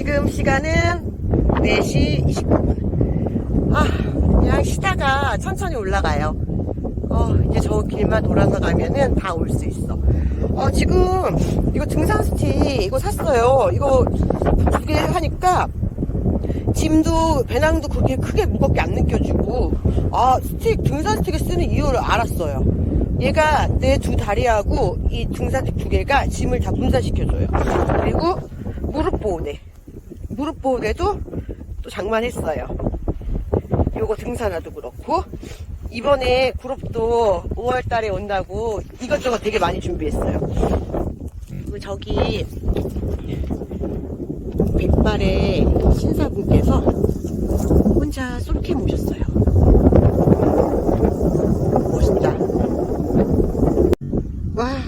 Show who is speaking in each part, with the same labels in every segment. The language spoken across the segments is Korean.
Speaker 1: 지금 시간은 4시 29분. 아, 그냥 쉬다가 천천히 올라가요. 어, 이제 저 길만 돌아서 가면은 다 올 수 있어. 어, 지금 이거 등산 스틱 이거 샀어요. 이거 두 개 하니까 짐도 배낭도 그렇게 크게 무겁게 안 느껴지고 아 스틱 등산 스틱을 쓰는 이유를 알았어요. 얘가 내 두 다리하고 이 등산 스틱 두 개가 짐을 다 분산시켜줘요. 그리고 무릎 보호대 무릎 보호대도 또 장만했어요. 요거 등산화도 그렇고 이번에 그룹도 5월 달에 온다고 이것저것 되게 많이 준비했어요. 그리고 저기 백발의 신사분께서 혼자 솔캠 오셨어요. 멋있다. 와,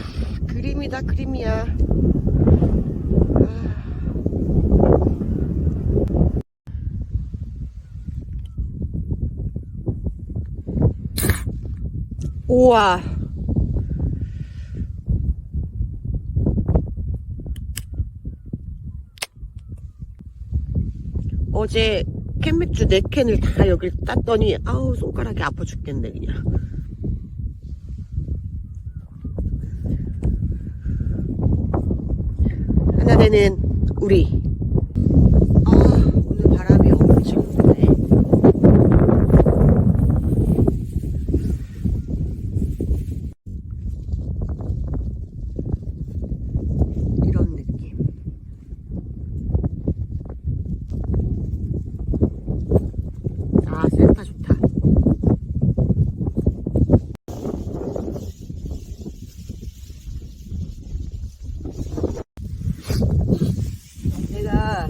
Speaker 1: 그림이다, 그림이야. 아. 우와. 어제 캔맥주 4캔을 다 여길 땄더니 아우 손가락이 아파 죽겠네 그냥. 하나 되는 우리 아 오늘 바람이 엄청 부네 이런 느낌 아 센터 좋다 내가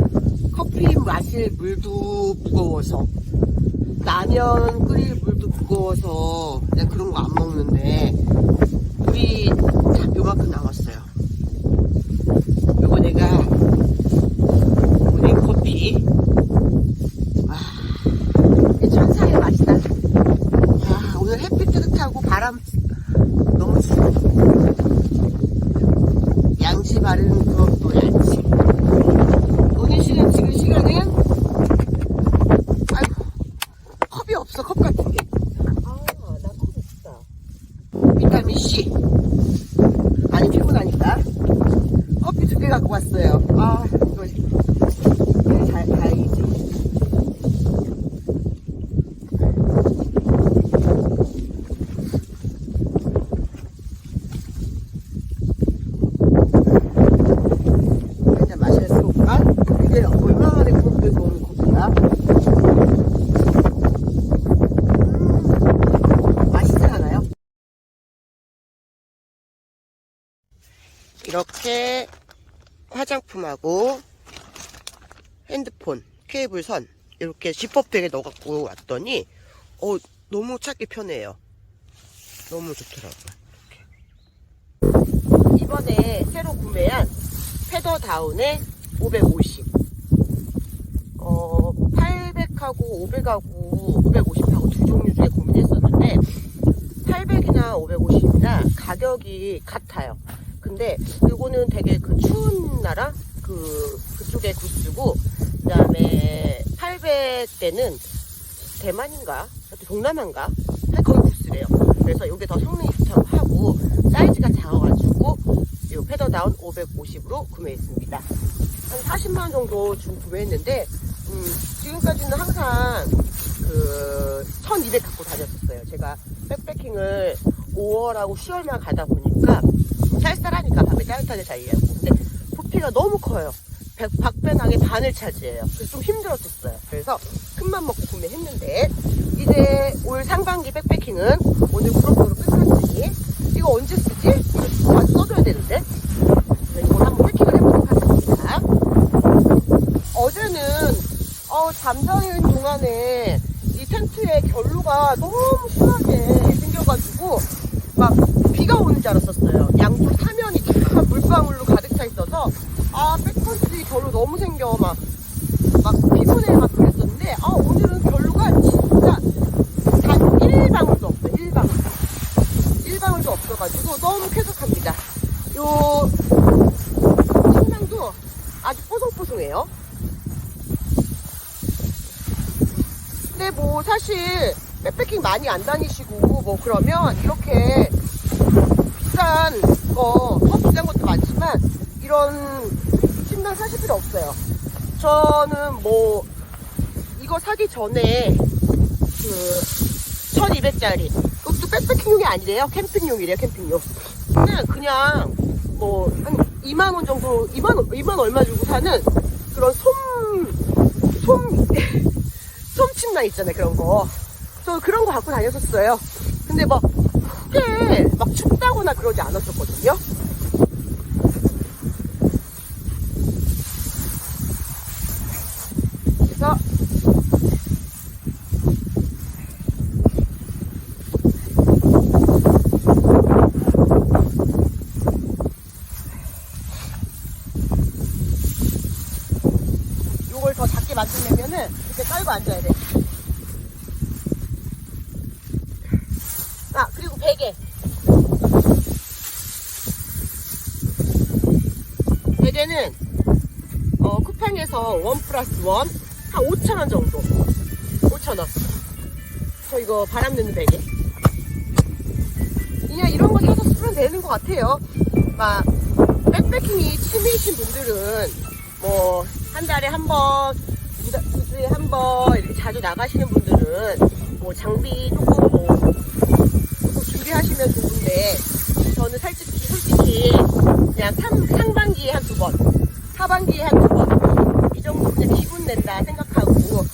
Speaker 1: 커피 마실 물도 무거워서. 라면 끓일 물도 무거워서 내가 그런 거 안 먹는데 물이 참 요만큼 남았어요 요거 내가 오늘 커피 와 이게 천사의 맛이다 야 오늘 햇빛 뜨뜻하고 바람 너무 좋아 양지 바른 그것도 양지 오늘 시간 지금 시간은 아이고 컵이 없어 컵 같은 게 아나컵 있다 비타민 C 많이 피곤하니까 커피 두 개 갖고 왔어요 아 이거 이거 다, 다행이지 한잔 마셨을까? 이게 얼마 만에 그렇게 좋은 커피야? 음, 맛있지 않아요? 이렇게 화장품하고 케이블선 이렇게 지퍼백에 넣어갖고 왔더니 어 너무 찾기 편해요. 너무 좋더라고요. 이렇게. 이번에 새로 구매한 페더다운의 550. 어, 800하고 500하고 550하고 두 종류 중에 고민했었는데 800이나 550이나 가격이 같아요. 근데 이거는 되게 그 추운 나라 그 그쪽에 구스고 그 다음에 800대는 대만인가 동남아인가 하여튼 거기 구스래요. 그래서 이게 더 성능이 좋다고 하고 사이즈가 작아가지고 이 페더다운 550으로 구매했습니다. 한 40만 원 정도 주고 구매했는데 음, 지금까지는 항상 그 1200 갖고 다녔었어요. 제가 백패킹을 5월하고 10월만 가다 보니까 쌀쌀하니까 밤에 따뜻하게 자려고. 근데 부피가 너무 커요. 백- 박배낭의 반을 차지해요. 그래서 좀 힘들었었어요. 그래서 큰맘 먹고 구매했는데 이제 올 상반기 백패킹은 오늘 그룹으로 끝났으니 이거 언제 쓰지? 이거 아직 써줘야 되는데 네, 이걸 한번 패킹을 해보도록 하겠습니다. 어제는 어, 잠자는 동안에 이 텐트에 결로가 너무 심하게 생겨가지고 막 비가 오는 줄 알았었어요. 양쪽 사면이 다 물방울로 너무 생겨. 막 막 피곤해. 막 그랬었는데 아, 오늘은 결로가 진짜 단 1방울도 없어요 1방울도 없어가지고 너무 쾌적합니다. 요 침낭도 아주 뽀송뽀송해요. 근데 뭐 사실 백패킹 많이 안 다니시고 뭐 그러면 이렇게 비싼 거 더 비싼 것도 많지만 이런 침낭 사실 필요 없어요. 저는 뭐 이거 사기 전에 그 1200짜리 그것도 백패킹용이 아니래요. 캠핑용이래요. 캠핑용. 그냥 그냥 뭐 한 2만 원 정도 2만 원 2만 얼마 주고 사는 그런 솜솜 솜침낭 있잖아요. 그런 거. 저 그런 거 갖고 다녔었어요. 근데 막 크게 막 춥다거나 그러지 않았었거든요. 더 작게 만들려면은 이렇게 깔고 앉아야 돼. 아, 그리고 베개. 베개는, 어, 쿠팡에서 원 플러스 원, 한 5,000원 정도. 5,000원. 저 이거 바람 넣는 베개. 그냥 이런 거 사서 쓰면 되는 것 같아요. 막, 백패킹이 취미이신 분들은, 뭐, 한 달에 한 번, 두, 주에 한 번, 이렇게 자주 나가시는 분들은, 뭐, 장비 조금 뭐, 꼭 준비하시면 좋은데 저는 솔직히 솔직히 그냥 상, 상반기에 한 두 번, 하반기에 한 두 번 이 정도 그냥 기분 낸다 생각하고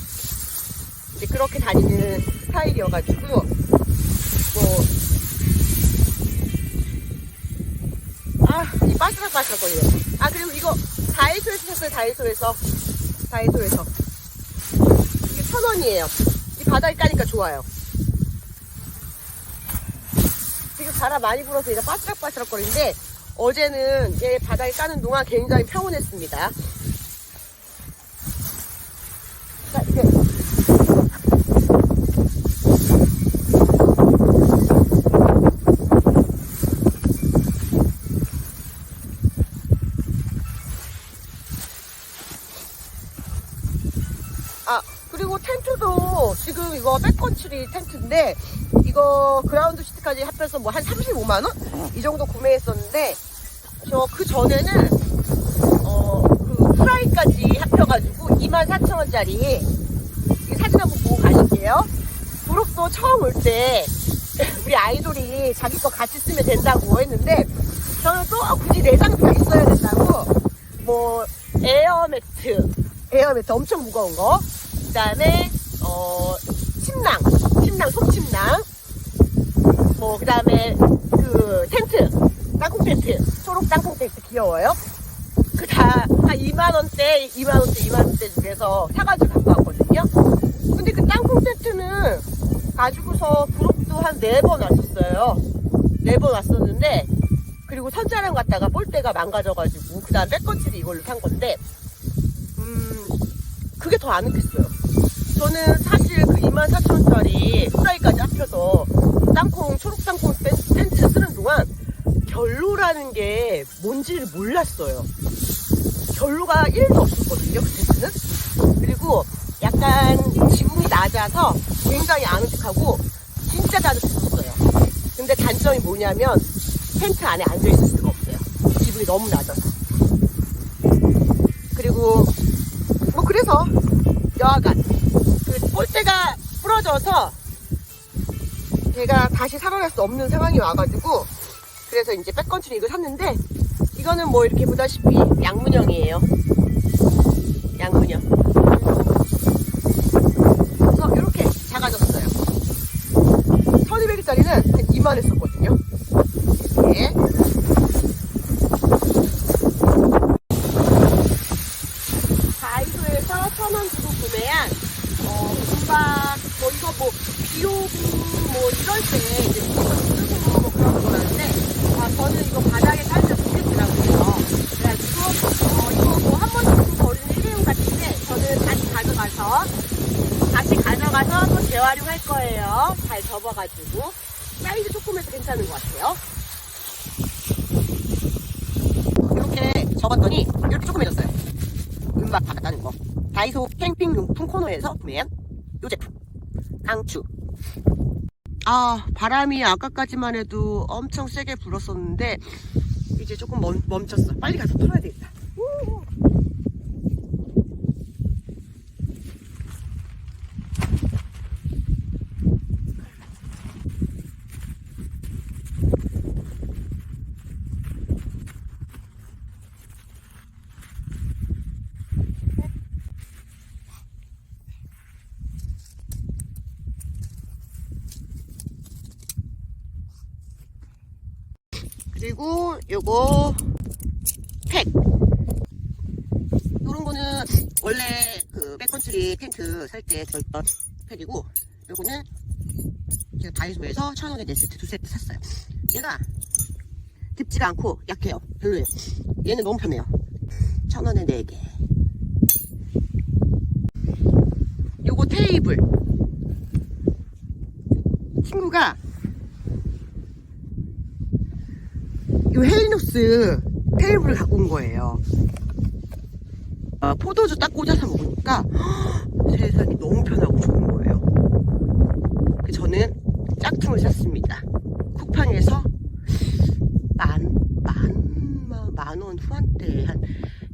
Speaker 1: 이제 그렇게 다니는 스타일이어가지고 뭐 아, 이 바스락바스락 거려요. 아, 그리고 이거 다이소에서 샀어요, 다이소에서. 다이소에서. 이게 천 원이에요. 이 바닥에 까니까 좋아요. 지금 바람 많이 불어서 얘가 바스락바스락 거리는데 어제는 얘 바닥에 까는 동안 굉장히 평온했습니다. 자, 이제 아, 그리고 텐트도 지금 이거 백컨트리 텐트인데 이거 그라운드 시트까지 합해서 뭐 한 35만원? 이 정도 구매했었는데 저 그 전에는 어, 그 프라이까지 합쳐가지고 24,000원짜리 이 사진 한번 보고 가실게요. 브룩도 처음 올 때 우리 아이돌이 자기 거 같이 쓰면 된다고 했는데 저는 또 아, 굳이 내장 다 있어야 된다고 뭐 에어매트 에어매트 엄청 무거운 거 그다음에 어 침낭 침낭 솜침낭. 뭐 그다음에 그 텐트 땅콩 텐트 초록 땅콩 텐트 귀여워요. 그다한 2만 원대 2만 원대 2만 원대 중에서 사가지고 갖고 왔거든요. 근데 그 땅콩 텐트는 가지고서 부록도 한 네 번 왔었어요. 네 번 왔었는데 그리고 선자랑 갔다가 볼때가 망가져가지고 그 다음 백건치를 이걸로 산 건데 음 그게 더 아늑했어요 저는 사실 그 24,000원짜리 프라이까지 합쳐서 땅콩 초록 땅콩 텐- 텐트 쓰는 동안 결로라는 게 뭔지를 몰랐어요. 결로가 1도 없었거든요 그 텐트는. 그리고 약간 지붕이 낮아서 굉장히 아늑하고 진짜 따뜻했어요. 근데 단점이 뭐냐면 텐트 안에 앉아있을 수가 없어요. 지붕이 너무 낮아서. 그리고 뭐 그래서 여하간 그 볼대가 부러져서 제가 다시 살아날 수 없는 상황이 와가지고 그래서 이제 백건트리 이거 샀는데 이거는 뭐 이렇게 보다시피 양문형이에요. 양문형. 그래서 이렇게 작아졌어요. 1200짜리는 한 2만 했었거든요 예. 다이소에서 천 원 주고 구매한 어, 금박 뭐 이거 뭐 비오고 뭐 이럴 때 이제 이거 쓰고 뭐 그런 거라는데 아 저는 이거 바닥에 깔면 좋겠더라고요. 그래가지고 어 이거 뭐 한 번씩 쓰고 버리는 일회용 같은데 저는 다시 가져가서 다시 가져가서 또 재활용 할 거예요. 잘 접어가지고 사이즈 조금 해서 괜찮은 것 같아요. 이렇게 접었더니 이렇게 조금해졌어요. 음악 바꿨다는 거. 다이소 캠핑 용품 코너에서 구매한 이 제품. 앙추. 아, 바람이 아까까지만 해도 엄청 세게 불었었는데, 이제 조금 멈, 멈췄어. 빨리 가서 털어야 되겠다. 우! 그리고 요거 팩. 요런 거는 원래 그 백컨트리 텐트 살 때 들었던 팩이고 요거는 제가 다이소에서 천 원에 네 세트 두 세트 샀어요. 얘가 딥지가 않고 약해요. 별로예요. 얘는 너무 편해요. 천 원에 네 개. 요거 테이블. 친구가 요 헬리녹스 테이블을 갖고 온 거예요. 어, 포도주 딱 꽂아서 먹으니까 헉, 세상이 너무 편하고 좋은 거예요. 그래서 저는 짝퉁을 샀습니다. 쿠팡에서 만, 만, 만, 만 원 후한대 한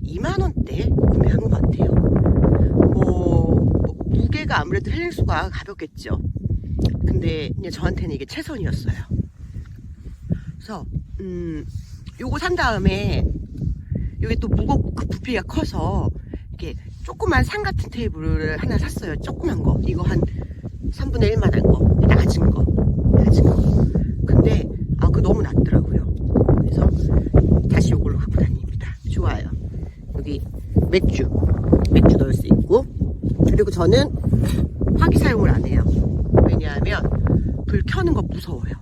Speaker 1: 2만원대 구매한 것 같아요. 뭐, 뭐, 무게가 아무래도 헬리녹스가 가볍겠죠. 근데 저한테는 이게 최선이었어요. 그래서 음, 요거 산 다음에 요게 또 무겁고 그 부피가 커서 이렇게 조그만 상 같은 테이블을 하나 샀어요. 조그만 거. 이거 한 3분의 1만 한 거. 낮은 거. 낮은 거. 근데 아, 그 너무 낮더라고요. 그래서 다시 요걸로 갖고 다닙니다. 좋아요. 여기 맥주. 맥주 넣을 수 있고. 그리고 저는 화기 사용을 안 해요. 왜냐하면 불 켜는 거 무서워요.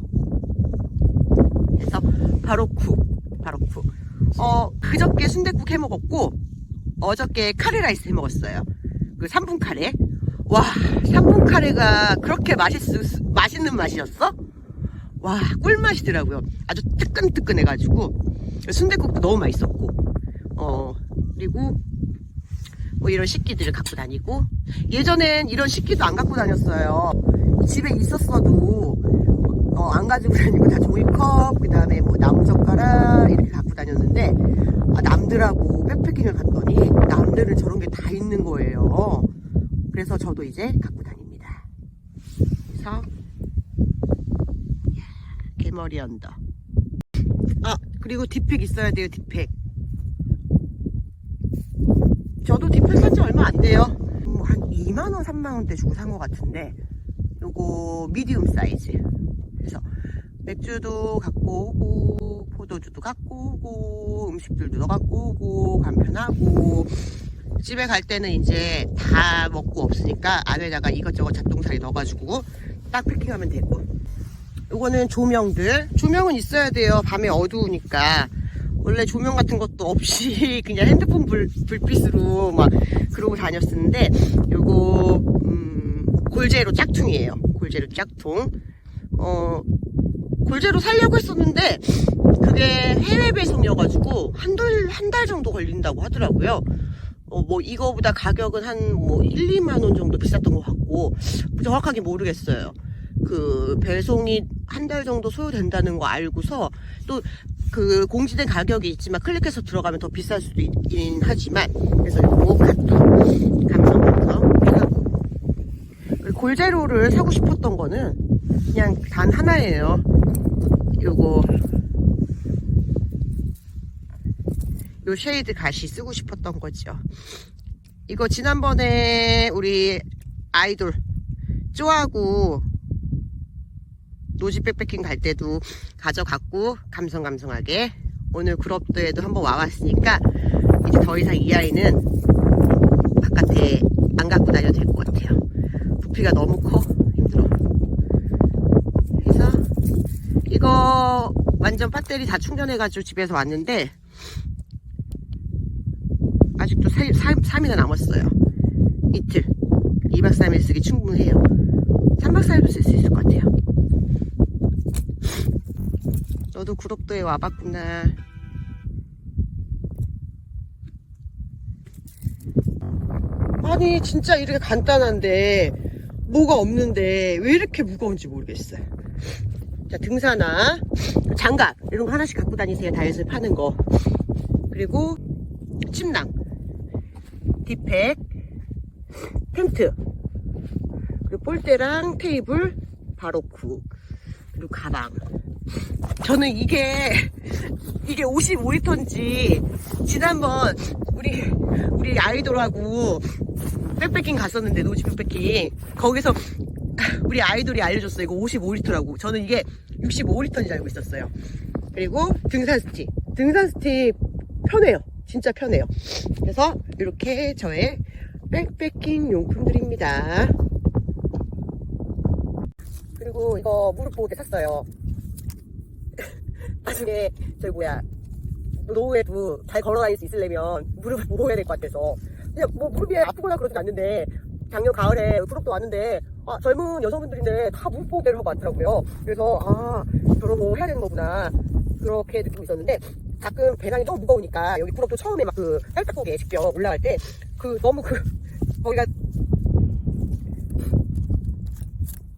Speaker 1: 그래서 바로 쿡, 바로 쿡. 어, 그저께 순댓국 해 먹었고, 어저께 카레라이스 해 먹었어요. 그 3분 카레. 와, 3분 카레가 그렇게 맛있, 맛있는 맛이었어? 와, 꿀맛이더라고요. 아주 뜨끈뜨끈해가지고, 순댓국도 너무 맛있었고, 어, 그리고, 뭐 이런 식기들을 갖고 다니고, 예전엔 이런 식기도 안 갖고 다녔어요. 집에 있었어도, 어, 안 가지고 다니고 다 종이컵, 그 다음에 뭐 나무젓가락 이렇게 갖고 다녔는데, 아, 남들하고 백패킹을 갔더니 남들은 저런 게 다 있는 거예요. 그래서 저도 이제 갖고 다닙니다. 그래서, 개머리 언더. 아, 그리고 딥팩 있어야 돼요, 딥팩. 저도 딥팩 산지 얼마 안 돼요. 뭐 한 2만 원, 3만 원대 주고 산 것 같은데, 요거 미디움 사이즈. 그래서 맥주도 갖고 오고 포도주도 갖고 오고 음식들도 갖고 오고 간편하고. 집에 갈 때는 이제 다 먹고 없으니까 안에다가 이것저것 잡동사리 넣어가지고 딱 패킹하면 되고. 요거는 조명들. 조명은 있어야 돼요. 밤에 어두우니까. 원래 조명 같은 것도 없이 그냥 핸드폰 불, 불빛으로 막 그러고 다녔었는데 요거 음, 골제로 짝퉁이에요. 골제로 짝퉁 어, 골제로 살려고 했었는데 그게 해외 배송이어가지고 한달 한 달 정도 걸린다고 하더라고요. 어, 뭐 이거보다 가격은 한 뭐 1, 2만 원 정도 비쌌던 것 같고 정확하게 모르겠어요. 그 배송이 한 달 정도 소요된다는 거 알고서 또 그 공지된 가격이 있지만 클릭해서 들어가면 더 비쌀 수도 있긴 하지만 그래서 이거 갓도 감성 감성 사고 골제로를 사고 싶었던 거는 그냥 단 하나예요. 요거 요 쉐이드 가시 쓰고 싶었던 거죠. 이거 지난번에 우리 아이돌 쪼하고 노지 백패킹 갈 때도 가져갔고 감성감성하게 오늘 그룹도에도 한번 와봤으니까 이제 더 이상 이 아이는 바깥에 안 갖고 다녀도 될 것 같아요. 부피가 너무 커 힘들어. 그래서 이거 완전 배터리 다 충전해가지고 집에서 왔는데 아직도 3, 일이나 남았어요. 이틀. 2박 3일 쓰기 충분해요. 3박 4일도 쓸 수 있을 것 같아요. 너도 구독도에 와봤구나. 아니 진짜 이렇게 간단한데 뭐가 없는데 왜 이렇게 무거운지 모르겠어요. 자, 등산화, 장갑 이런 거 하나씩 갖고 다니세요. 다이어트에 파는 거. 그리고 침낭, 디팩, 텐트, 그리고 볼대랑 테이블, 바로쿠, 그리고 가방. 저는 이게 이게 55리터인지 지난번 우리 우리 아이돌하고 백패킹 갔었는데 노지 백패킹 거기서 우리 아이돌이 알려줬어요. 이거 55리터라고. 저는 이게 65리터인 줄 알고 있었어요. 그리고 등산 스틱. 등산 스틱 편해요. 진짜 편해요. 그래서 이렇게 저의 백패킹 용품들입니다. 그리고 이거 무릎 보호대 샀어요. 나중에 저기 뭐야 노후에도 잘 걸어 다닐 수 있으려면 무릎을 보호해야 될 것 같아서 그냥 뭐 무릎이 아프거나 그러진 않는데 작년 가을에 부럽도 왔는데 아, 젊은 여성분들인데 다 하고 왔더라고요. 그래서 아 저런 거 해야 되는 거구나 그렇게 느끼고 있었는데 가끔 배낭이 너무 무거우니까 여기 부럽도 처음에 막 그 쌀떡고개 직접 올라갈 때 그 너무 그 거기가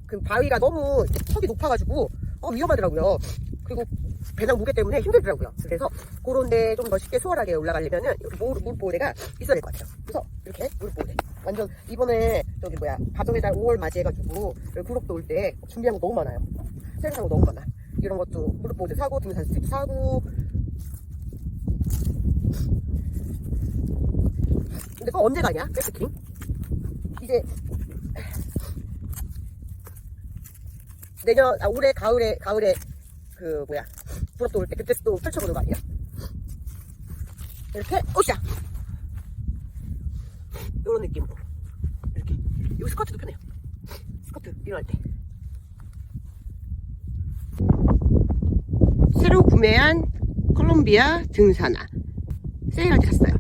Speaker 1: 그 바위가 너무 턱이 높아가지고 어, 위험하더라고요. 그리고 배낭 무게 때문에 힘들더라고요. 그래서 그런 데 좀 더 쉽게 수월하게 올라가려면은 이렇게 무릎, 무릎 보호대가 있어야 될 것 같아요. 그래서 이렇게 무릎 보호대. 완전 이번에 저기 뭐야 가정의 달 5월 맞이해가지고 구록도 올 때 준비한 거 너무 많아요. 산거 너무 많아. 이런 것도 무릎 보호대 사고 등산 스틱 사고. 근데 그거 언제 가냐? 백스킹? 이제 내년 아, 올해 가을에 가을에 그 뭐야 부럽도 올 때 그때 또 펼쳐보는 거 아니야? 이렇게 오샤 이런 느낌으로 이렇게 이 스커트도 편해요. 스커트 일어날 때 새로 구매한 콜롬비아 등산화 세일할 때 샀어요.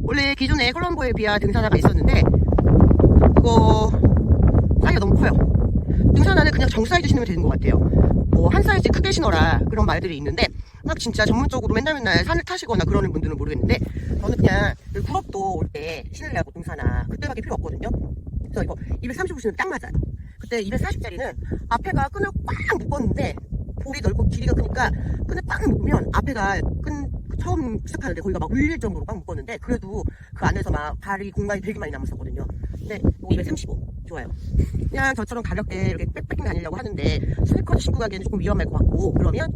Speaker 1: 원래 기존에 콜롬비아 등산화가 있었는데 그거 사이즈가 너무 커요. 등산화는 그냥 정 사이즈 신으면 되는 것 같아요. 뭐 한 사이즈 크게 신어라 그런 말들이 있는데 막 진짜 전문적으로 맨날 맨날 산을 타시거나 그러는 분들은 모르겠는데 저는 그냥 그 구럽도 올 때 신으려고 등산화 그때밖에 필요 없거든요. 그래서 이거 230을 신으면 딱 맞아요. 그때 240짜리는 앞에가 끈을 꽉 묶었는데 볼이 넓고 길이가 크니까 끈을 꽉 묶으면 앞에가 끈 처음 시작하는데 거기가 막 울릴 정도로 꽉 묶었는데 그래도 그 안에서 막 발이 공간이 되게 많이 남았었거든요. 근데 235 좋아요. 그냥 저처럼 가격대 이렇게 빽빽히 다니려고 하는데 스니커즈 신고 가기에는 조금 위험할 것 같고 그러면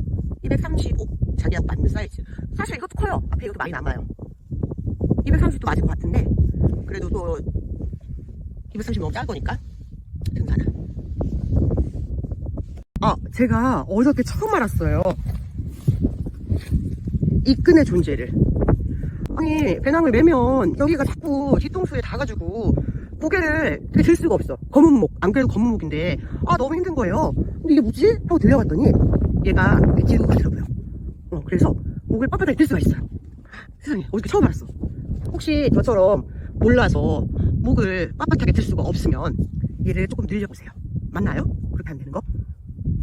Speaker 1: 235 자기가 맞는 사이즈 사실 이것도 커요 앞에 이것도 많이 남아요 230도 맞을 것 같은데 그래도 또 230 너무 작을 거니까 등산화 아 제가 어저께 처음 알았어요 이 끈의 존재를 아니 배낭을 매면 여기가 자꾸 뒤통수에 닿아가지고 고개를 이렇게 들 수가 없어. 검은 목. 안 그래도 검은 목인데, 아, 너무 힘든 거예요. 근데 이게 뭐지? 하고 들려봤더니, 얘가 뒤로 가더라고요. 어, 그래서 목을 빳빳하게 들 수가 있어요. 세상에, 어저께 처음 알았어. 혹시 저처럼 몰라서 목을 빳빳하게 들 수가 없으면, 얘를 조금 늘려보세요. 맞나요? 그렇게 하면 되는 거?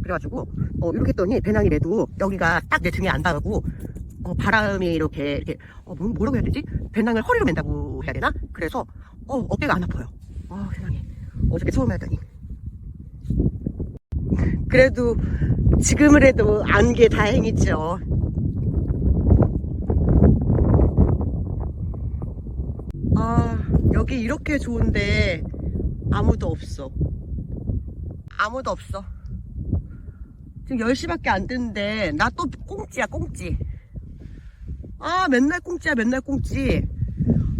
Speaker 1: 그래가지고, 어, 이렇게 했더니 배낭이 매도 여기가 딱 내 등에 안 닿고, 어, 바람이 이렇게, 이렇게, 어, 뭐- 뭐라고 해야 되지? 배낭을 허리로 맨다고 해야 되나? 그래서, 어, 어깨가 안 아파요. 아, 세상에. 어저께 처음 하다니. 그래도, 지금을 해도 안 게 다행이죠. 아, 여기 이렇게 좋은데, 아무도 없어. 아무도 없어. 지금 10시밖에 안 됐는데, 나 또 꽁찌야, 꽁찌. 아, 맨날 꽁찌야, 맨날 꽁찌.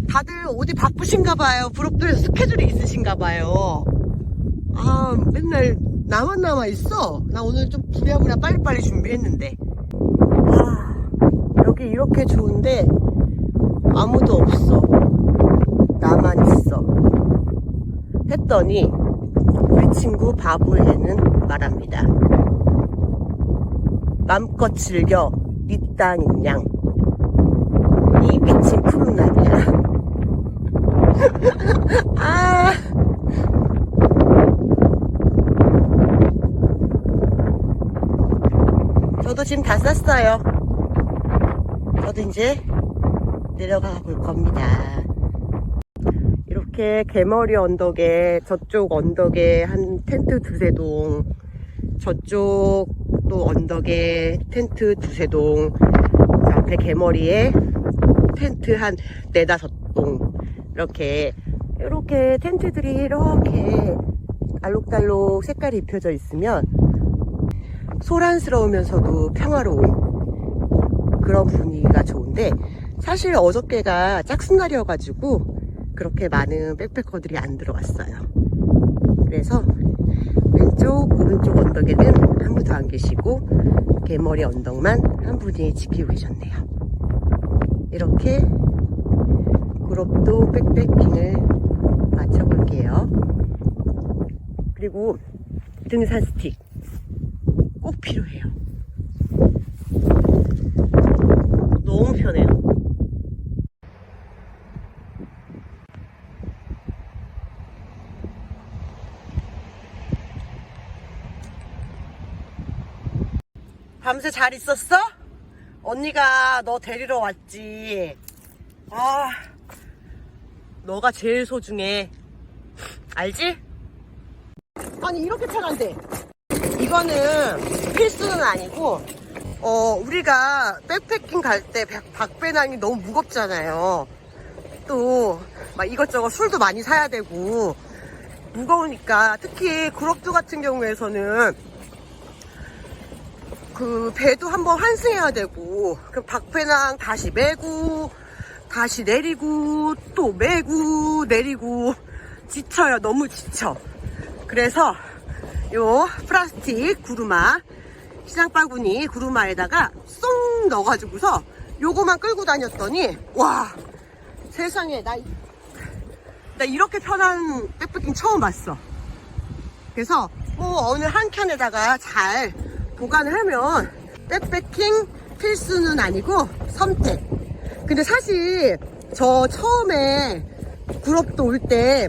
Speaker 1: 다들 어디 바쁘신가 봐요. 부럽들 스케줄이 있으신가 봐요. 아, 맨날 나만 남아 있어. 나 오늘 좀 부랴부랴 빨리빨리 준비했는데. 아, 여기 이렇게 좋은데 아무도 없어. 나만 있어. 했더니 우리 친구 바보에는 말합니다. 맘껏 즐겨 니 따님 양. 이 미친 푸른 날이야. 아. 저도 지금 다 쌌어요. 저도 이제 내려가 볼 겁니다. 이렇게 개머리 언덕에 저쪽 언덕에 한 텐트 두세 동 저쪽도 언덕에 텐트 두세 동 앞에 개머리에 텐트 한 네다섯 동. 이렇게 이렇게 텐트들이 이렇게 알록달록 색깔이 입혀져 있으면 소란스러우면서도 평화로운 그런 분위기가 좋은데 사실 어저께가 짝순날이어가지고 그렇게 많은 백패커들이 안 들어왔어요. 그래서 왼쪽 오른쪽 언덕에는 한 분도 안 계시고 개머리 언덕만 한 분이 지키고 계셨네요. 이렇게 그룹도 백패킹을 마쳐볼게요. 그리고 등산 스틱 꼭 필요해요. 너무 편해요. 밤새 잘 있었어? 언니가 너 데리러 왔지. 아, 너가 제일 소중해. 알지? 아니, 이렇게 차간대. 이거는 필수는 아니고, 어, 우리가 백패킹 갈 때 박배낭이 너무 무겁잖아요. 또, 막 이것저것 술도 많이 사야 되고, 무거우니까, 특히 그룹도 같은 경우에서는, 그 배도 한번 환승해야 되고, 그 박배낭 다시 메고, 다시 내리고, 또 메고, 내리고, 지쳐요. 너무 지쳐. 그래서, 요 플라스틱 구루마 시장 바구니 구루마에다가 쏙 넣어가지고서 요거만 끌고 다녔더니 와 세상에 나, 나 이렇게 편한 백패킹 처음 봤어 그래서 뭐 어느 한 켠에다가 잘 보관을 하면 백패킹 필수는 아니고 선택 근데 사실 저 처음에 구럽도 올 때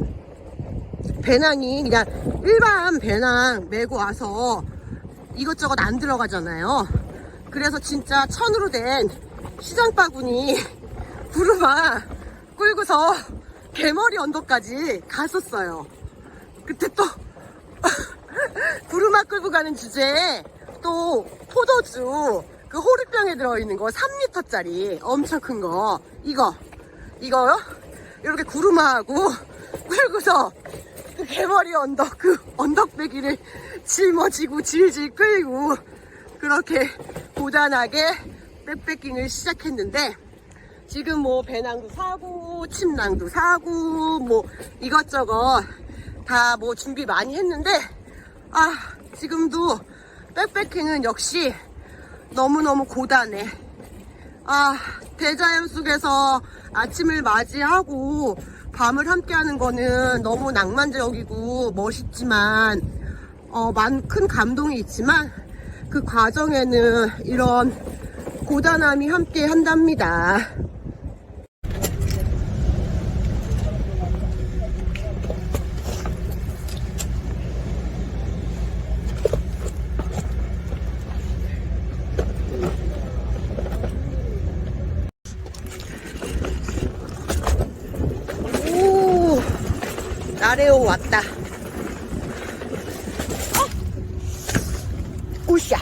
Speaker 1: 배낭이 그냥 일반 배낭 메고 와서 이것저것 안 들어가잖아요. 그래서 진짜 천으로 된 시장 바구니 부르마 끌고서 개머리 언덕까지 갔었어요. 그때 또 부르마 끌고 가는 주제에 또 포도주 그 호르병에 들어있는 거 3리터짜리 엄청 큰 거 이거 이거요? 이렇게 구루마하고 끌고서 그 개머리 언덕 그 언덕배기를 짊어지고 질질 끌고 그렇게 고단하게 백패킹을 시작했는데 지금 뭐 배낭도 사고 침낭도 사고 뭐 이것저것 다 뭐 준비 많이 했는데 아 지금도 백패킹은 역시 너무너무 고단해 아 대자연 속에서 아침을 맞이하고 밤을 함께하는 거는 너무 낭만적이고 멋있지만 어, 많, 큰 감동이 있지만 그 과정에는 이런 고단함이 함께 한답니다. 오, 나레오 왔다. 어? 오샤.